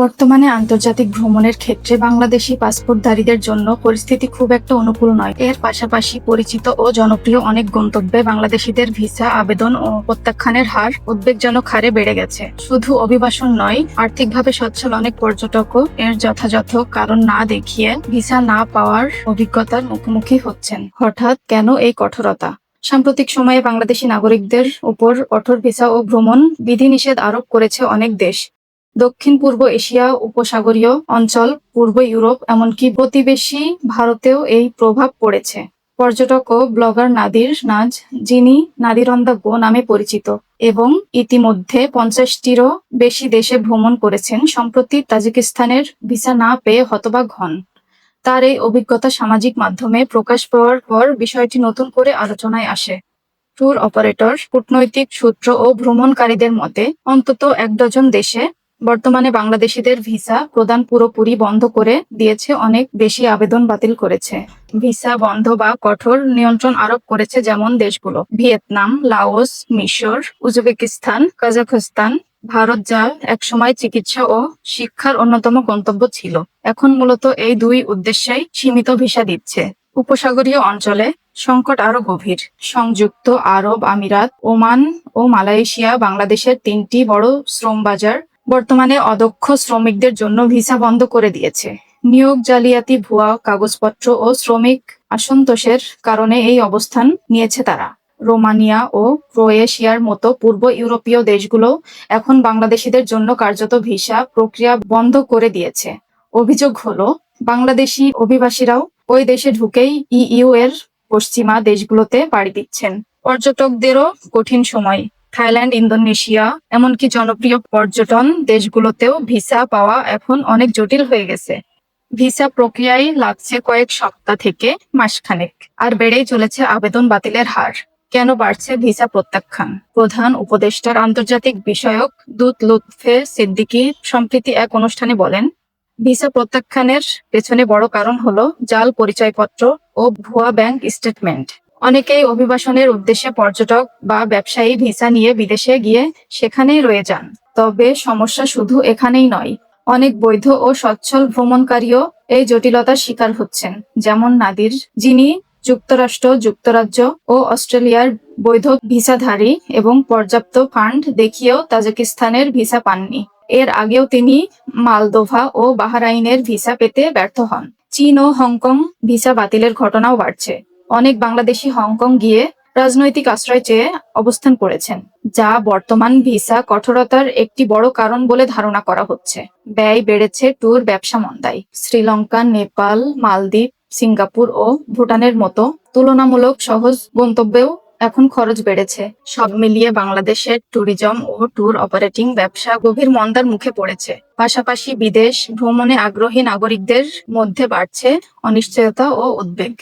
বর্তমানে আন্তর্জাতিক ভ্রমণের ক্ষেত্রে বাংলাদেশি পাসপোর্টধারীদের জন্য পরিস্থিতি খুব একটা অনুকূল নয়। এর পাশাপাশি পরিচিত ও জনপ্রিয় অনেক গন্তব্যে বাংলাদেশিদের ভিসা, আবেদন ও প্রত্যাখ্যানের হার উদ্বেগজনক হারে বেড়ে গেছে। শুধু অভিবাসন নয়, আর্থিকভাবে সচ্ছল অনেক পর্যটকও এর যথাযথ কারণ না দেখিয়ে ভিসা না পাওয়ার অভিজ্ঞতার মুখোমুখি হচ্ছেন। হঠাৎ কেন এই কঠোরতা? সাম্প্রতিক সময়ে বাংলাদেশি নাগরিকদের উপর কঠোর ভিসা ও ভ্রমণ বিধিনিষেধ আরোপ করেছে অনেক দেশ। দক্ষিণ পূর্ব এশিয়া উপসাগরীয় অঞ্চল, পূর্ব ইউরোপ, এমনকি প্রতিবেশী ভারতেও এই প্রভাব পড়েছে। পর্যটক ও ব্লগার নাদির নাজ, যিনি নাদির অন গো নামে পরিচিত এবং ইতিমধ্যে পঞ্চাশটিরও বেশি দেশে ভ্রমণ করেছেন, সম্প্রতি তাজিকিস্তানের ভিসা না পেয়ে হতবাক হন। তার এই অভিজ্ঞতা সামাজিক মাধ্যমে প্রকাশ পাওয়ার পর বিষয়টি নতুন করে আলোচনায় আসে। ট্যুর অপারেটর, কূটনৈতিক সূত্র ও ভ্রমণকারীদের মতে, অন্তত এক ডজন দেশে বর্তমানে বাংলাদেশিদের ভিসা প্রদান পুরোপুরি বন্ধ করে দিয়েছে অনেক বেশি আবেদন বাতিল করেছে। ভিসা বন্ধ বা কঠোর নিয়ন্ত্রণ আরোপ করেছে যেমন দেশগুলো। ভিয়েতনাম, লাওস, মিশর, উজবেকিস্তান, কাজাখস্তান, ভারত যা একসময় চিকিৎসা ও শিক্ষার অন্যতম গন্তব্য ছিল। এখন মূলত এই দুই উদ্দেশ্যেই সীমিত ভিসা দিচ্ছে। উপসাগরীয় অঞ্চলে সংকট আরও গভীর। সংযুক্ত আরব আমিরাত, ওমান ও মালয়েশিয়া বাংলাদেশের তিনটি বড় শ্রম বাজার বর্তমানে অদক্ষ শ্রমিকদের জন্য ভিসা বন্ধ করে দিয়েছে। নিয়োগ জালিয়াতি, ভুয়া কাগজপত্র ও শ্রমিক আসন্তোষের কারণে এই অবস্থান নিয়েছে তারা। রোমানিয়া ও ক্রোয়েশিয়ার মতো পূর্ব ইউরোপীয় দেশগুলো এখন বাংলাদেশিদের জন্য কার্যত ভিসা প্রক্রিয়া বন্ধ করে দিয়েছে। অভিযোগ হলো, বাংলাদেশি অভিবাসীরাও ওই দেশে ঢুকেই ইইউ এর পশ্চিমা দেশগুলোতে পাড়ি দিচ্ছেন। পর্যটকদেরও কঠিন সময়। থাইল্যান্ড, ইন্দোনেশিয়া, এমনকি জনপ্রিয় পর্যটন দেশগুলোতেও ভিসা পাওয়া এখন অনেক জটিল হয়ে গেছে। ভিসা প্রক্রিয়ায় লাগছে কয়েক সপ্তাহ থেকে মাসখানেক, আর বেড়েই চলেছে আবেদন বাতিলের হার। কেন বাড়ছে ভিসা প্রত্যাখ্যান? প্রধান উপদেষ্টার আন্তর্জাতিক বিষয়ক দূত লুৎফে সিদ্দিকি সম্প্রতি এক অনুষ্ঠানে বলেন, ভিসা প্রত্যাখ্যানের পেছনে বড় কারণ হলো জাল পরিচয়পত্র ও ভুয়া ব্যাংক স্টেটমেন্ট। অনেকেই অভিবাসনের উদ্দেশ্যে পর্যটক বা ব্যবসায়ী ভিসা নিয়ে বিদেশে গিয়ে সেখানেই রয়ে যান। তবে সমস্যা শুধু এখানেই নয়, অনেক বৈধ ও সচ্ছল ভ্রমণকারীও এই জটিলতার শিকার হচ্ছেন, যেমন নাদির যিনি যুক্তরাষ্ট্র, যুক্তরাজ্য ও অস্ট্রেলিয়ার বৈধ ভিসাধারী এবং পর্যাপ্ত ফান্ড দেখিয়েও তাজিকিস্তানের ভিসা পাননি। এর আগেও তিনি মালদোভা ও বাহরাইনের ভিসা পেতে ব্যর্থ হন। চীন ও হংকং ভিসা বাতিলের ঘটনাও বাড়ছে। অনেক বাংলাদেশি হংকং গিয়ে রাজনৈতিক আশ্রয় চেয়ে অবস্থান করেছেন, যা বর্তমান ভিসা কঠোরতার একটি বড় কারণ বলে ধারণা করা হচ্ছে। ব্যয় বেড়েছে ট্যুর ব্যবসা মন্দায় শ্রীলঙ্কা, নেপাল, মালদ্বীপ, সিঙ্গাপুর ও ভুটানের মতো তুলনামূলক সহজ গন্তব্যেও এখন খরচ বেড়েছে। সব মিলিয়ে বাংলাদেশের ট্যুরিজম ও ট্যুর অপারেটিং ব্যবসা গভীর মন্দার মুখে পড়েছে। পাশাপাশি বিদেশ ভ্রমণে আগ্রহী নাগরিকদের মধ্যে বাড়ছে অনিশ্চয়তা ও উদ্বেগ।